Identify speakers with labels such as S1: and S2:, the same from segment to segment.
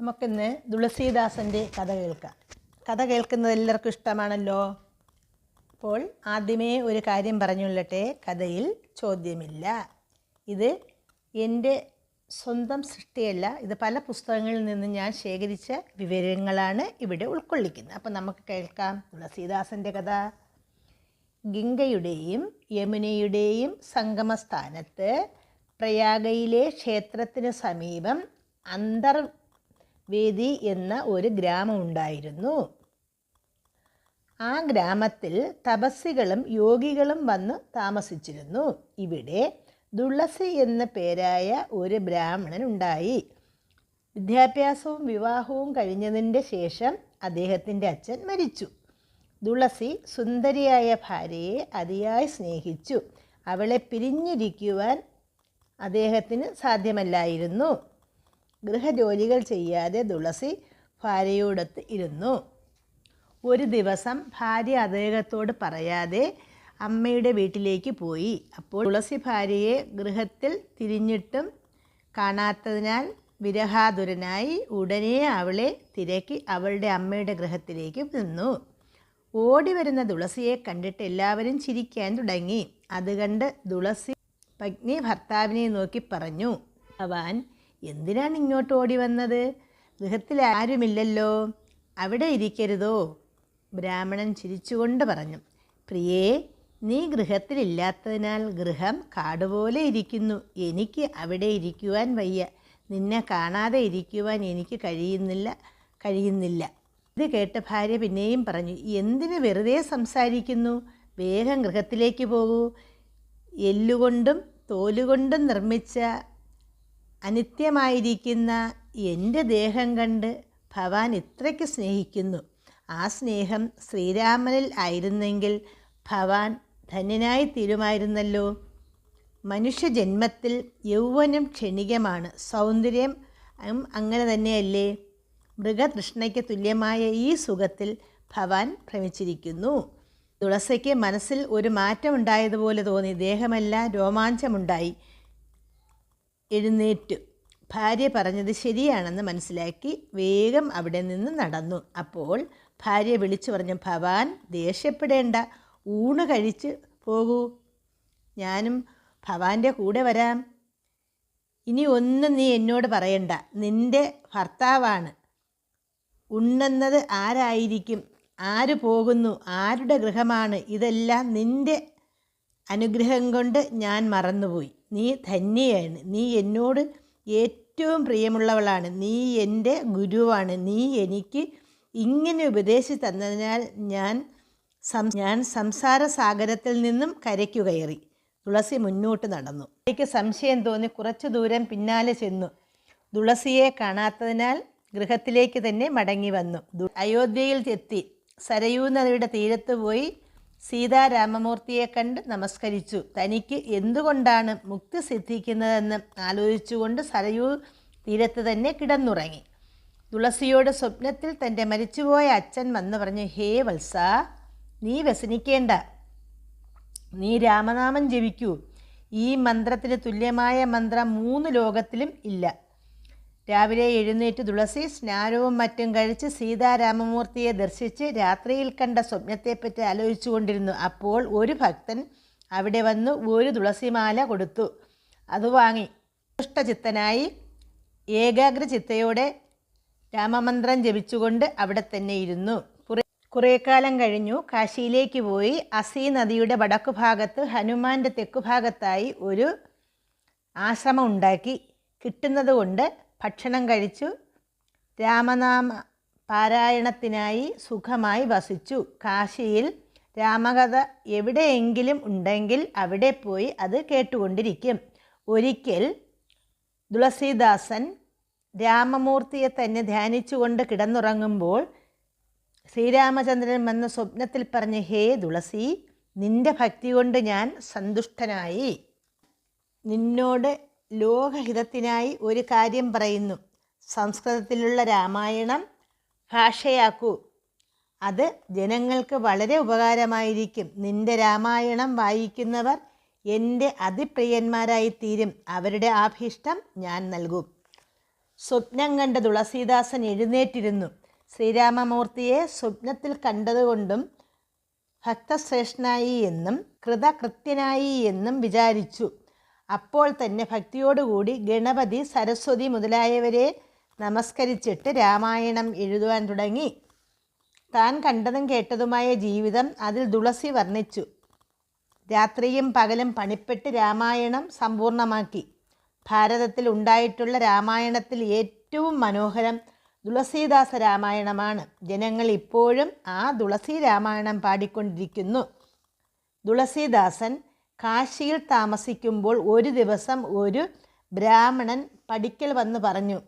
S1: നമുക്കിന്ന് തുളസീദാസന്റെ കഥ കേൾക്കാം. കഥ കേൾക്കുന്നത് എല്ലാവർക്കും ഇഷ്ടമാണല്ലോ? അപ്പോൾ ആദ്യമേ ഒരു കാര്യം പറഞ്ഞുകൊള്ളട്ടെ. കഥയിൽ ചോദ്യമില്ല. ഇത് എന്റെ സ്വന്തം സൃഷ്ടിയല്ല. ഇത് പല പുസ്തകങ്ങളിൽ നിന്ന് ഞാൻ ശേഖരിച്ച വിവരങ്ങളാണ് ഇവിടെ ഉൾക്കൊള്ളിക്കുന്നത്. അപ്പോൾ നമുക്ക് കേൾക്കാം തുളസീദാസന്റെ കഥ. ഗംഗയുടെയും യമുനയുടെയും സംഗമസ്ഥാനത്ത് പ്രയാഗയിലെ ക്ഷേത്രത്തിന് സമീപം അന്തർവേദി എന്ന ഒരു ഗ്രാമമുണ്ടായിരുന്നു ആ ഗ്രാമത്തിൽ തപസ്സികളും യോഗികളും വന്ന് താമസിച്ചിരുന്നു. ഇവിടെ തുളസി എന്ന പേരായ ഒരു ബ്രാഹ്മണൻ ഉണ്ടായി. വിദ്യാഭ്യാസവും വിവാഹവും കഴിഞ്ഞതിന്റെ ശേഷം അദ്ദേഹത്തിന്റെ അച്ഛൻ മരിച്ചു. തുളസി സുന്ദരിയായ ഭാര്യയെ അതിയായി സ്നേഹിച്ചു. അവളെ പിരിഞ്ഞിരിക്കുവാൻ അദ്ദേഹത്തിന് സാധ്യമല്ലായിരുന്നു. ഗൃഹജോലികൾ ചെയ്യാതെ തുളസി ഭാര്യയോടൊത്ത് ഇരുന്നു. ഒരു ദിവസം ഭാര്യ അദ്ദേഹത്തോട് പറയാതെ അമ്മയുടെ വീട്ടിലേക്ക് പോയി. അപ്പോൾ തുളസി ഭാര്യയെ ഗൃഹത്തിൽ തിരിഞ്ഞിട്ടും കാണാത്തതിനാൽ വിരഹാതുരനായി ഉടനെ അവളെ തിരക്കി അവളുടെ അമ്മയുടെ ഗൃഹത്തിലേക്ക് നിന്നു. ഓടി വരുന്ന തുളസിയെ കണ്ടിട്ട് എല്ലാവരും ചിരിക്കാൻ തുടങ്ങി. അത് കണ്ട് തുളസി പത്നി ഭർത്താവിനെ നോക്കി പറഞ്ഞു അവൻ എന്തിനാണ് ഇങ്ങോട്ട് ഓടി വന്നത്? ഗൃഹത്തിൽ ആരുമില്ലല്ലോ. അവിടെ ഇരിക്കരുതോ. ബ്രാഹ്മണൻ ചിരിച്ചുകൊണ്ട് പറഞ്ഞു. പ്രിയേ നീ ഗൃഹത്തിലില്ലാത്തതിനാൽ ഗൃഹം കാടുപോലെ ഇരിക്കുന്നു. എനിക്ക് അവിടെ ഇരിക്കുവാൻ വയ്യ. നിന്നെ കാണാതെ ഇരിക്കുവാൻ എനിക്ക് കഴിയുന്നില്ല കഴിയുന്നില്ല. ഇത് കേട്ട ഭാര്യ പിന്നെയും പറഞ്ഞു. എന്തിന് വെറുതെ സംസാരിക്കുന്നു? വേഗം ഗൃഹത്തിലേക്ക് പോകൂ. എല്ലുകൊണ്ടും തോലുകൊണ്ടും നിർമ്മിച്ച അനിത്യമായിരിക്കുന്ന എന്റെ ദേഹം കണ്ട് ഭവാൻ ഇത്രയ്ക്ക് സ്നേഹിക്കുന്നു. ആ സ്നേഹം ശ്രീരാമനിൽ ആയിരുന്നെങ്കിൽ ഭവാൻ ധന്യനായി തീരുമായിരുന്നല്ലോ. മനുഷ്യജന്മത്തിൽ യൗവനം ക്ഷണികമാണ്. സൗന്ദര്യം അങ്ങനെ തന്നെയല്ലേ. മൃഗതൃഷ്ണയ്ക്ക് തുല്യമായ ഈ സുഖത്തിൽ ഭവാൻ ഭ്രമിച്ചിരിക്കുന്നു. തുളസയ്ക്ക് മനസ്സിൽ ഒരു മാറ്റമുണ്ടായതുപോലെ തോന്നി. ദേഹമല്ല രോമാഞ്ചമുണ്ടായി. എഴുന്നേറ്റു. ഭാര്യ പറഞ്ഞത് ശരിയാണെന്ന് മനസ്സിലാക്കി വേഗം അവിടെ നിന്ന് നടന്നു. അപ്പോൾ ഭാര്യ വിളിച്ചു പറഞ്ഞു ഭവാൻ ദേഷ്യപ്പെടേണ്ട. ഊണ് കഴിച്ച് പോകൂ. ഞാനും ഭവാന്റെ കൂടെ വരാം. ഇനി ഒന്നും നീ എന്നോട് പറയണ്ട. നിന്റെ ഭർത്താവാണ്. ഉണ്ണുന്നത് ആരായിരിക്കും? ആര് പോകുന്നു? ആരുടെ ഗൃഹമാണ്? ഇതെല്ലാം നിന്റെ അനുഗ്രഹം കൊണ്ട് ഞാൻ മറന്നുപോയി. നീ ധന്യയാണ്. നീ എന്നോട് ഏറ്റവും പ്രിയമുള്ളവളാണ്. നീ എന്റെ ഗുരുവാണ്. നീ എനിക്ക് ഇങ്ങനെ ഉപദേശി തന്നതിനാൽ ഞാൻ ഞാൻ സംസാര സാഗരത്തിൽ നിന്നും കരയ്ക്കു കയറി. തുളസി മുന്നോട്ട് നടന്നു. എനിക്ക് സംശയം തോന്നി. കുറച്ചു ദൂരം പിന്നാലെ ചെന്നു. തുളസിയെ കാണാത്തതിനാൽ ഗൃഹത്തിലേക്ക് തന്നെ മടങ്ങി വന്നു. അയോധ്യയിൽ എത്തി സരയൂ നദിയുടെ തീരത്ത് പോയി സീതാരാമമൂർത്തിയെ കണ്ട് നമസ്കരിച്ചു. തനിക്ക് എന്തുകൊണ്ടാണ് മുക്തി സിദ്ധിക്കുന്നതെന്ന് ആലോചിച്ചുകൊണ്ട് സരയൂ തീരത്ത് തന്നെ കിടന്നുറങ്ങി. തുളസിയോട് സ്വപ്നത്തിൽ തന്റെ മരിച്ചുപോയ അച്ഛൻ വന്നു പറഞ്ഞു ഹേ വത്സ നീ വ്യസനിക്കേണ്ട. നീ രാമനാമം ജപിക്കൂ. ഈ മന്ത്രത്തിന് തുല്യമായ മന്ത്രം മൂന്ന് ലോകത്തിലും ഇല്ല. രാവിലെ എഴുന്നേറ്റ് തുളസി സ്നാനവും മറ്റും കഴിച്ച് സീതാരാമമൂർത്തിയെ ദർശിച്ച് രാത്രിയിൽ കണ്ട സ്വപ്നത്തെപ്പറ്റി ആലോചിച്ചു കൊണ്ടിരുന്നു അപ്പോൾ ഒരു ഭക്തൻ അവിടെ വന്ന് ഒരു തുളസിമാല കൊടുത്തു. അത് വാങ്ങി. ദുഷ്ടചിത്തനായി ഏകാഗ്ര ചിത്തയോടെ രാമമന്ത്രം ജപിച്ചുകൊണ്ട് അവിടെ തന്നെ ഇരുന്നു. കുറേ കുറേ കാലം കഴിഞ്ഞു. കാശിയിലേക്ക് പോയി. അസി നദിയുടെ വടക്കു ഭാഗത്ത് ഹനുമാന്റെ തെക്കുഭാഗത്തായി ഒരു ആശ്രമം ഉണ്ടാക്കി. കിട്ടുന്നത് കൊണ്ട് ഭക്ഷണം കഴിച്ചു രാമനാമ പാരായണത്തിനായി സുഖമായി വസിച്ചു. കാശിയിൽ രാമകഥ എവിടെയെങ്കിലും ഉണ്ടെങ്കിൽ അവിടെ പോയി അത് കേട്ടുകൊണ്ടിരിക്കും. ഒരിക്കൽ തുളസീദാസൻ രാമമൂർത്തിയെ തന്നെ ധ്യാനിച്ചുകൊണ്ട് കിടന്നുറങ്ങുമ്പോൾ ശ്രീരാമചന്ദ്രൻ വന്ന സ്വപ്നത്തിൽ പറഞ്ഞ് ഹേ തുളസി നിന്റെ ഭക്തി കൊണ്ട് ഞാൻ സന്തുഷ്ടനായി. നിന്നോട് ലോകഹിതത്തിനായി ഒരു കാര്യം പറയുന്നു. സംസ്കൃതത്തിലുള്ള രാമായണം ഭാഷയാക്കൂ. അത് ജനങ്ങൾക്ക് വളരെ ഉപകാരമായിരിക്കും. നിന്റെ രാമായണം വായിക്കുന്നവർ എന്റെ അതിപ്രിയന്മാരായി തീരും അവരുടെ ആഭീഷ്ടം ഞാൻ നൽകും. സ്വപ്നം കണ്ട തുളസീദാസൻ എഴുന്നേറ്റിരുന്നു. ശ്രീരാമമൂർത്തിയെ സ്വപ്നത്തിൽ കണ്ടതുകൊണ്ടും ഭക്തശ്രേഷ്ഠനായി എന്നും കൃതകൃത്യനായി എന്നും വിചാരിച്ചു. അപ്പോൾ തന്നെ ഭക്തിയോടുകൂടി ഗണപതി സരസ്വതി മുതലായവരെ നമസ്കരിച്ചിട്ട് രാമായണം എഴുതുവാൻ തുടങ്ങി. താൻ കണ്ടതും കേട്ടതുമായ ജീവിതം അതിൽ തുളസി വർണിച്ചു. രാത്രിയും പകലും പണിപ്പെട്ട് രാമായണം സമ്പൂർണമാക്കി. ഭാരതത്തിൽ ഉണ്ടായിട്ടുള്ള രാമായണത്തിൽ ഏറ്റവും മനോഹരം തുളസീദാസ രാമായണമാണ്. ജനങ്ങൾ ഇപ്പോഴും ആ തുളസി രാമായണം പാടിക്കൊണ്ടിരിക്കുന്നു. തുളസീദാസൻ കാശിയിൽ താമസിക്കുമ്പോൾ ഒരു ദിവസം ഒരു ബ്രാഹ്മണൻ പടിക്കൽ വന്ന് പറഞ്ഞു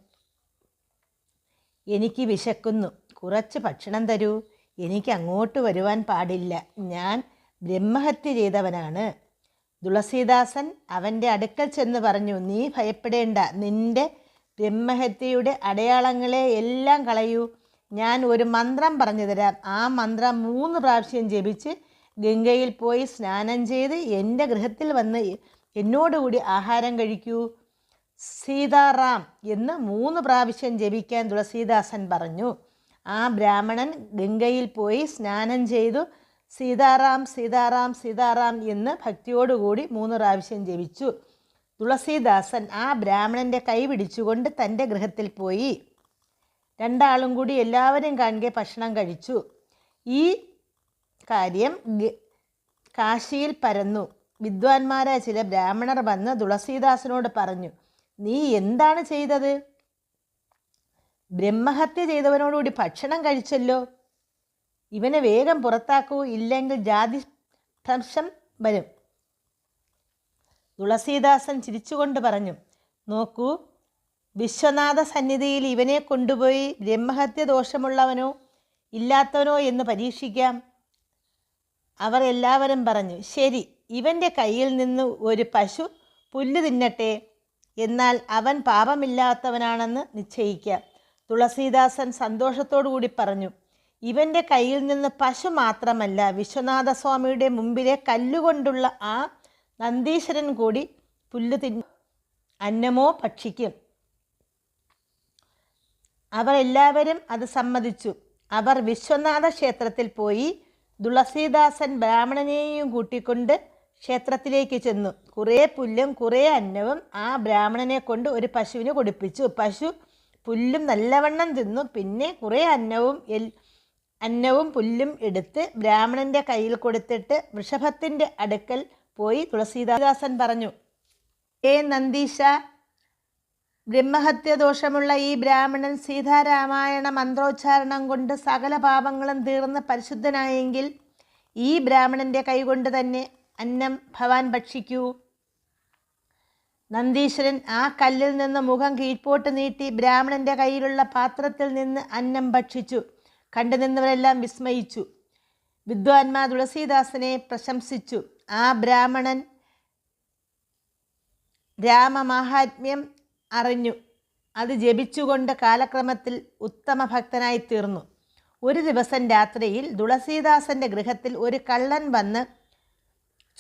S1: എനിക്ക് വിശക്കുന്നു. കുറച്ച് ഭക്ഷണം തരൂ. എനിക്ക് അങ്ങോട്ട് വരുവാൻ പാടില്ല. ഞാൻ ബ്രഹ്മഹത്യ ചെയ്തവനാണ്. തുളസീദാസൻ അവന്റെ അടുക്കൽ ചെന്ന് പറഞ്ഞു നീ ഭയപ്പെടേണ്ട. നിന്റെ ബ്രഹ്മഹത്യയുടെ അടയാളങ്ങളെ എല്ലാം കളയൂ. ഞാൻ ഒരു മന്ത്രം പറഞ്ഞു തരാം. ആ മന്ത്രം മൂന്ന് പ്രാവശ്യം ജപിച്ച് ഗംഗയിൽ പോയി സ്നാനം ചെയ്ത് എന്റെ ഗൃഹത്തിൽ വന്ന് എന്നോടുകൂടി ആഹാരം കഴിക്കൂ. സീതാറാം എന്ന് മൂന്ന് പ്രാവശ്യം ജപിക്കാൻ തുളസീദാസൻ പറഞ്ഞു. ആ ബ്രാഹ്മണൻ ഗംഗയിൽ പോയി സ്നാനം ചെയ്തു. സീതാറാം സീതാറാം സീതാറാം എന്ന് ഭക്തിയോടുകൂടി മൂന്ന് പ്രാവശ്യം ജപിച്ചു. തുളസീദാസൻ ആ ബ്രാഹ്മണന്റെ കൈ പിടിച്ചുകൊണ്ട് തന്റെ ഗൃഹത്തിൽ പോയി. രണ്ടാളും കൂടി എല്ലാവരും കാണുക ഭക്ഷണം കഴിച്ചു. ഈ കാര്യം കാശിയിൽ പരന്നു. വിദ്വാൻമാരായ ചില ബ്രാഹ്മണർ വന്ന് തുളസീദാസനോട് പറഞ്ഞു നീ എന്താണ് ചെയ്തത്? ബ്രഹ്മഹത്യ ചെയ്തവനോടുകൂടി ഭക്ഷണം കഴിച്ചല്ലോ. ഇവനെ വേഗം പുറത്താക്കൂ ഇല്ലെങ്കിൽ ജാതി ഭ്രംശം വരും. തുളസീദാസൻ ചിരിച്ചുകൊണ്ട് പറഞ്ഞു നോക്കൂ വിശ്വനാഥ സന്നിധിയിൽ ഇവനെ കൊണ്ടുപോയി ബ്രഹ്മഹത്യ ദോഷമുള്ളവനോ ഇല്ലാത്തവനോ എന്ന് പരീക്ഷിക്കാം. അവർ എല്ലാവരും പറഞ്ഞു ശരി ഇവന്റെ കയ്യിൽ നിന്ന് ഒരു പശു പുല്ല് തിന്നട്ടെ. എന്നാൽ അവൻ പാപമില്ലാത്തവനാണെന്ന് നിശ്ചയിക്കാം. തുളസീദാസൻ സന്തോഷത്തോടു കൂടി പറഞ്ഞു ഇവന്റെ കയ്യിൽ നിന്ന് പശു മാത്രമല്ല വിശ്വനാഥസ്വാമിയുടെ മുമ്പിലെ കല്ലുകൊണ്ടുള്ള ആ നന്ദീശ്വരൻ കൂടി പുല്ല് തിന്നു അന്നമോ ഭക്ഷിക്കും. അവർ എല്ലാവരും അത് സമ്മതിച്ചു. അവർ വിശ്വനാഥ ക്ഷേത്രത്തിൽ പോയി തുളസീദാസൻ ബ്രാഹ്മണനെയും കൂട്ടിക്കൊണ്ട് ക്ഷേത്രത്തിലേക്ക് ചെന്നു. കുറേ പുല്ലും കുറേ അന്നവും ആ ബ്രാഹ്മണനെ കൊണ്ട് ഒരു പശുവിന് കൊടുപ്പിച്ചു. പശു പുല്ലും നല്ലവണ്ണം തിന്നു. പിന്നെ കുറേ അന്നവും എൽ അന്നവും പുല്ലും എടുത്ത് ബ്രാഹ്മണന്റെ കയ്യിൽ കൊടുത്തിട്ട് വൃഷഭത്തിന്റെ അടുക്കൽ പോയി തുളസീദാസൻ പറഞ്ഞു ഏ നന്ദീശ ബ്രഹ്മഹത്യ ദോഷമുള്ള ഈ ബ്രാഹ്മണൻ സീതാരാമായണ മന്ത്രോച്ചാരണം കൊണ്ട് സകല പാപങ്ങളും തീർന്ന് പരിശുദ്ധനായെങ്കിൽ ഈ ബ്രാഹ്മണന്റെ കൈകൊണ്ട് തന്നെ അന്നം ഭവാൻ ഭക്ഷിക്കൂ. നന്ദീശ്വരൻ ആ കല്ലിൽ നിന്ന് മുഖം കീഴ്പോട്ട് നീട്ടി ബ്രാഹ്മണന്റെ കയ്യിലുള്ള പാത്രത്തിൽ നിന്ന് അന്നം ഭക്ഷിച്ചു. കണ്ടു നിന്നവരെല്ലാം വിസ്മയിച്ചു. വിദ്വാൻമാർ തുളസീദാസനെ പ്രശംസിച്ചു. ആ ബ്രാഹ്മണൻ രാമമാഹാത്മ്യം അറിഞ്ഞു. അത് ജപിച്ചുകൊണ്ട് കാലക്രമത്തിൽ ഉത്തമ ഭക്തനായി തീർന്നു ഒരു ദിവസം രാത്രിയിൽ തുളസീദാസന്റെ ഗൃഹത്തിൽ ഒരു കള്ളൻ വന്ന്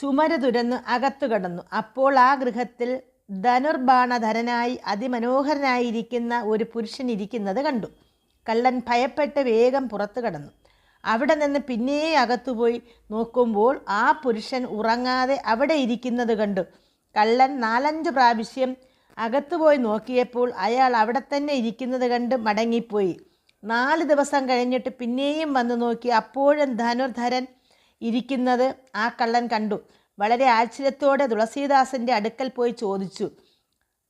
S1: ചുമര് തുരന്ന് അകത്തു കടന്നു. അപ്പോൾ ആ ഗൃഹത്തിൽ ധനുർബാണധരനായി അതിമനോഹരനായിരിക്കുന്ന ഒരു പുരുഷൻ ഇരിക്കുന്നത് കണ്ടു. കള്ളൻ ഭയപ്പെട്ട് വേഗം പുറത്തു കടന്നു. അവിടെ നിന്ന് പിന്നേ അകത്തുപോയി നോക്കുമ്പോൾ ആ പുരുഷൻ ഉറങ്ങാതെ അവിടെ ഇരിക്കുന്നത് കണ്ടു. കള്ളൻ നാലഞ്ച് പ്രാവശ്യം അകത്തുപോയി നോക്കിയപ്പോൾ അയാൾ അവിടെ തന്നെ ഇരിക്കുന്നത് കണ്ട് മടങ്ങിപ്പോയി. നാല് ദിവസം കഴിഞ്ഞിട്ട് പിന്നെയും വന്നു നോക്കി അപ്പോഴും ധനുർധരൻ ഇരിക്കുന്നത് ആ കള്ളൻ കണ്ടു. വളരെ ആശ്ചര്യത്തോടെ തുളസീദാസന്റെ അടുക്കൽ പോയി ചോദിച്ചു.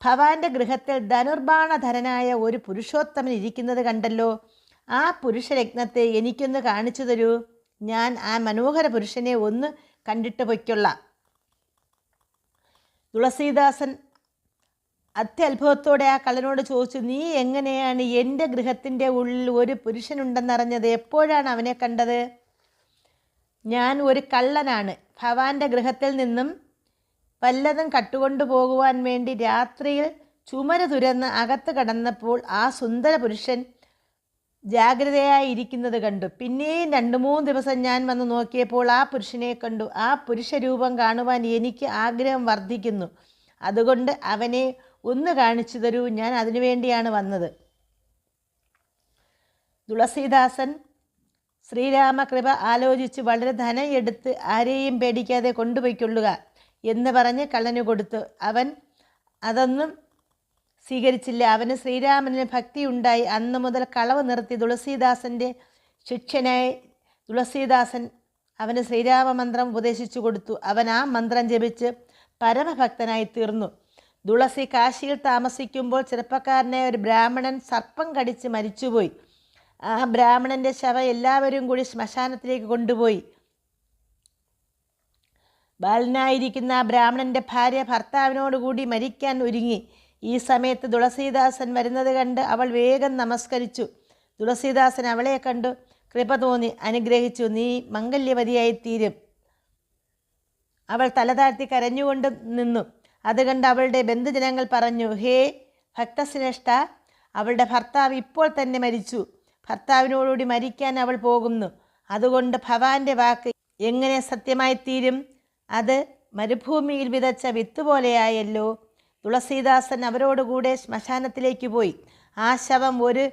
S1: ഭവാന്റെ ഗൃഹത്തിൽ ധനുർബാണധരനായ ഒരു പുരുഷോത്തമൻ ഇരിക്കുന്നത് കണ്ടല്ലോ. ആ പുരുഷരത്നത്തെ എനിക്കൊന്ന് കാണിച്ചു തരൂ. ഞാൻ ആ മനോഹര പുരുഷനെ ഒന്ന് കണ്ടിട്ട് പൊയ്ക്കൊള്ളാം. തുളസീദാസൻ അത്യത്ഭുതത്തോടെ ആ കള്ളനോട് ചോദിച്ചു നീ എങ്ങനെയാണ് എന്റെ ഗൃഹത്തിന്റെ ഉള്ളിൽ ഒരു പുരുഷനുണ്ടെന്നറിഞ്ഞത്? എപ്പോഴാണ് അവനെ കണ്ടത്? ഞാൻ ഒരു കള്ളനാണ്. ഭവാന്റെ ഗൃഹത്തിൽ നിന്നും വല്ലതും കട്ടുകൊണ്ടു പോകുവാൻ വേണ്ടി രാത്രിയിൽ ചുമര തുരന്ന് അകത്ത് കടന്നപ്പോൾ ആ സുന്ദര പുരുഷൻ ജാഗ്രതയായി ഇരിക്കുന്നത് കണ്ടു. പിന്നെയും രണ്ട് മൂന്ന് ദിവസം ഞാൻ വന്ന് നോക്കിയപ്പോൾ ആ പുരുഷനെ കണ്ടു. ആ പുരുഷരൂപം കാണുവാൻ എനിക്ക് ആഗ്രഹം വർദ്ധിക്കുന്നു. അതുകൊണ്ട് അവനെ ഒന്ന് കാണിച്ചു തരൂ ഞാൻ അതിനുവേണ്ടിയാണ് വന്നത്. തുളസീദാസൻ ശ്രീരാമകൃപ ആലോചിച്ച് വളരെ ധനം എടുത്ത് ആരെയും പേടിക്കാതെ കൊണ്ടുപോയിക്കൊള്ളുക എന്ന് പറഞ്ഞ് കള്ളന് കൊടുത്തു. അവൻ അതൊന്നും സ്വീകരിച്ചില്ല. അവന് ശ്രീരാമന് ഭക്തി ഉണ്ടായി അന്ന് മുതൽ കളവ് നിർത്തി തുളസീദാസന്റെ ശിക്ഷനായി തുളസീദാസൻ അവന് ശ്രീരാമ മന്ത്രം ഉപദേശിച്ചു കൊടുത്തു. അവൻ ആ മന്ത്രം ജപിച്ച് പരമഭക്തനായി തീർന്നു. തുളസി കാശിയിൽ താമസിക്കുമ്പോൾ ചെറുപ്പക്കാരനെ ഒരു ബ്രാഹ്മണൻ സർപ്പം കടിച്ച് മരിച്ചുപോയി. ആ ബ്രാഹ്മണന്റെ ശവം എല്ലാവരും കൂടി ശ്മശാനത്തിലേക്ക് കൊണ്ടുപോയി. ബാലനായിരിക്കുന്ന ആ ബ്രാഹ്മണന്റെ ഭാര്യ ഭർത്താവിനോടുകൂടി മരിക്കാൻ ഒരുങ്ങി. ഈ സമയത്ത് തുളസീദാസൻ വരുന്നത് കണ്ട് അവൾ വേഗം നമസ്കരിച്ചു. തുളസീദാസൻ അവളെ കണ്ടു. കൃപ തോന്നി അനുഗ്രഹിച്ചു. നീ മംഗല്യവതിയായി തീരും അവൾ തലതാഴ്ത്തി കരഞ്ഞുകൊണ്ട് നിന്നു. അത് കണ്ട് അവളുടെ ബന്ധുജനങ്ങൾ പറഞ്ഞു ഹേ ഭക്തശ്രേഷ്ഠ അവളുടെ ഭർത്താവ് ഇപ്പോൾ തന്നെ മരിച്ചു. ഭർത്താവിനോടുകൂടി മരിക്കാൻ അവൾ പോകുന്നു. അതുകൊണ്ട് ഭവാന്റെ വാക്ക് എങ്ങനെ സത്യമായി തീരും അത് മരുഭൂമിയിൽ വിതച്ച വിത്തുപോലെയായല്ലോ. തുളസീദാസൻ അവരോടുകൂടെ ശ്മശാനത്തിലേക്ക് പോയി. ആ ശവം ഒരു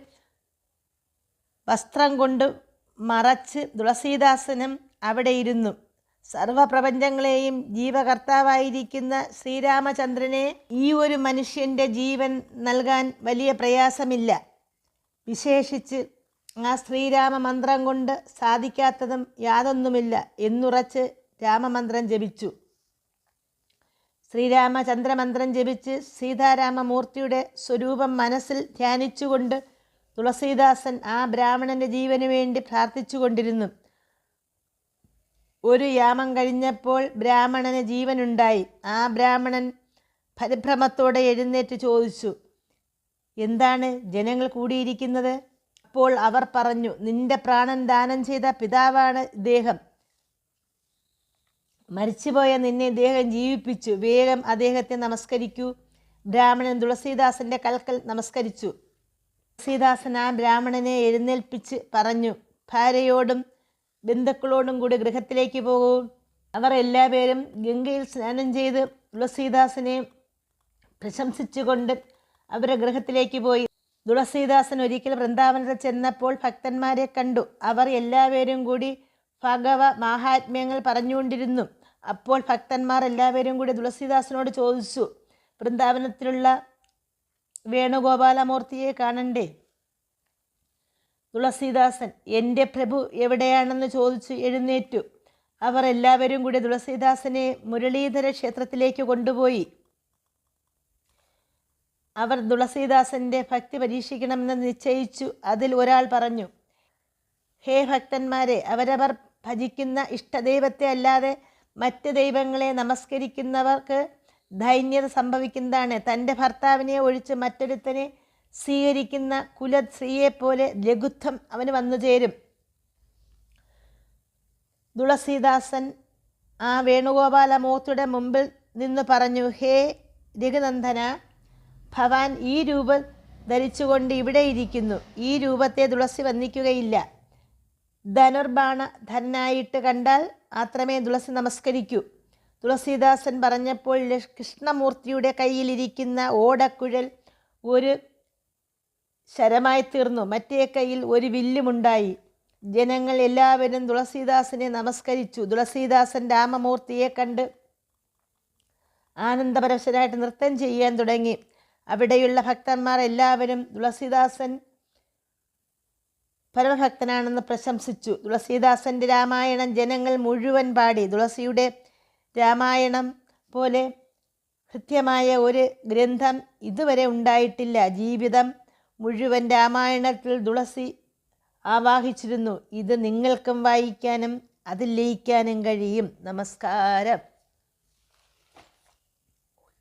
S1: വസ്ത്രം കൊണ്ട് മറച്ച് തുളസീദാസനും അവിടെ ഇരുന്നു. സർവപ്രപഞ്ചങ്ങളെയും ജീവകർത്താവായിരിക്കുന്ന ശ്രീരാമചന്ദ്രനെ ഈ ഒരു മനുഷ്യന്റെ ജീവൻ നൽകാൻ വലിയ പ്രയാസമില്ല. വിശേഷിച്ച് ആ ശ്രീരാമ മന്ത്രം കൊണ്ട് സാധിക്കാത്തതും യാതൊന്നുമില്ല എന്നുറച്ച് രാമമന്ത്രം ജപിച്ചു. ശ്രീരാമചന്ദ്രമന്ത്രം ജപിച്ച് സീതാരാമമൂർത്തിയുടെ സ്വരൂപം മനസ്സിൽ ധ്യാനിച്ചുകൊണ്ട് തുളസീദാസൻ ആ ബ്രാഹ്മണന്റെ ജീവന് വേണ്ടി പ്രാർത്ഥിച്ചുകൊണ്ടിരുന്നു. ഒരു യാമം കഴിഞ്ഞപ്പോൾ ബ്രാഹ്മണന് ജീവനുണ്ടായി. ആ ബ്രാഹ്മണൻ പരിഭ്രമത്തോടെ എഴുന്നേറ്റ് ചോദിച്ചു എന്താണ് ജനങ്ങൾ കൂടിയിരിക്കുന്നത്? അപ്പോൾ അവർ പറഞ്ഞു നിന്റെ പ്രാണൻ ദാനം ചെയ്ത പിതാവാണ് ഇദ്ദേഹം. മരിച്ചുപോയ നിന്നെ ഇദ്ദേഹം ജീവിപ്പിച്ചു. വേഗം അദ്ദേഹത്തെ നമസ്കരിക്കൂ. ബ്രാഹ്മണൻ തുളസീദാസന്റെ കൽക്കൽ നമസ്കരിച്ചു. തുളസീദാസൻ ആ ബ്രാഹ്മണനെ എഴുന്നേൽപ്പിച്ച് പറഞ്ഞു ഭാര്യയോടും ബന്ധുക്കളോടും കൂടി ഗൃഹത്തിലേക്ക് പോകും. അവർ എല്ലാവരും ഗംഗയിൽ സ്നാനം ചെയ്ത് തുളസീദാസിനെ പ്രശംസിച്ചുകൊണ്ട് അവരുടെ ഗൃഹത്തിലേക്ക് പോയി. തുളസീദാസൻ ഒരിക്കൽ വൃന്ദാവനത്തിൽ ചെന്നപ്പോൾ ഭക്തന്മാരെ കണ്ടു. അവർ എല്ലാവരും കൂടി ഭഗവ മാഹാത്മ്യങ്ങൾ പറഞ്ഞുകൊണ്ടിരുന്നു. അപ്പോൾ ഭക്തന്മാർ എല്ലാവരും കൂടി തുളസീദാസനോട് ചോദിച്ചു വൃന്ദാവനത്തിലുള്ള വേണുഗോപാലമൂർത്തിയെ കാണണ്ടേ? തുളസീദാസൻ എന്റെ പ്രഭു എവിടെയാണെന്ന് ചോദിച്ചു എഴുന്നേറ്റു. അവർ എല്ലാവരും കൂടി തുളസീദാസനെ മുരളീധര ക്ഷേത്രത്തിലേക്ക് കൊണ്ടുപോയി. അവർ തുളസീദാസന്റെ ഭക്തി പരീക്ഷിക്കണമെന്ന് നിശ്ചയിച്ചു. അതിൽ ഒരാൾ പറഞ്ഞു ഹേ ഭക്തന്മാരെ അവരവർ ഭജിക്കുന്ന ഇഷ്ടദൈവത്തെ അല്ലാതെ മറ്റ് ദൈവങ്ങളെ നമസ്കരിക്കുന്നവർക്ക് ധൈന്യത സംഭവിക്കുന്നതാണ്. തന്റെ ഭർത്താവിനെ ഒഴിച്ച് മറ്റൊരുത്തനെ സ്വീകരിക്കുന്ന കുലസ്ത്രീയെപ്പോലെ ലഘുത്വം അവന് വന്നു ചേരും. തുളസീദാസൻ ആ വേണുഗോപാലമൂർത്തിയുടെ മുമ്പിൽ നിന്ന് പറഞ്ഞു ഹേ രഘുനന്ദന ഭവാൻ ഈ രൂപം ധരിച്ചുകൊണ്ട് ഇവിടെ ഇരിക്കുന്നു. ഈ രൂപത്തെ തുളസി വന്ദിക്കുകയില്ല. ധനുർബാണ ധന്നായിട്ട് കണ്ടാൽ മാത്രമേ തുളസി നമസ്കരിക്കൂ. തുളസീദാസൻ പറഞ്ഞപ്പോൾ കൃഷ്ണമൂർത്തിയുടെ കയ്യിലിരിക്കുന്ന ഓടക്കുഴൽ ഒരു ശരമായി തീർന്നു. മറ്റേ കയ്യിൽ ഒരു വില്ലുമുണ്ടായി. ജനങ്ങൾ എല്ലാവരും തുളസീദാസിനെ നമസ്കരിച്ചു. തുളസീദാസൻ രാമമൂർത്തിയെ കണ്ട് ആനന്ദപരവശരായിട്ട് നൃത്തം ചെയ്യാൻ തുടങ്ങി. അവിടെയുള്ള ഭക്തന്മാർ എല്ലാവരും തുളസീദാസൻ പരമഭക്തനാണെന്ന് പ്രശംസിച്ചു. തുളസീദാസന്റെ രാമായണം ജനങ്ങൾ മുഴുവൻ പാടി. തുളസിയുടെ രാമായണം പോലെ കൃത്യമായ ഒരു ഗ്രന്ഥം ഇതുവരെ ഉണ്ടായിട്ടില്ല. ജീവിതം മുഴുവൻ രാമായണത്തിൽ തുളസി ആവാഹിച്ചിരുന്നു. ഇത് നിങ്ങൾക്കും വായിക്കാനും അതിൽ ലയിക്കാനും കഴിയും. നമസ്കാരം.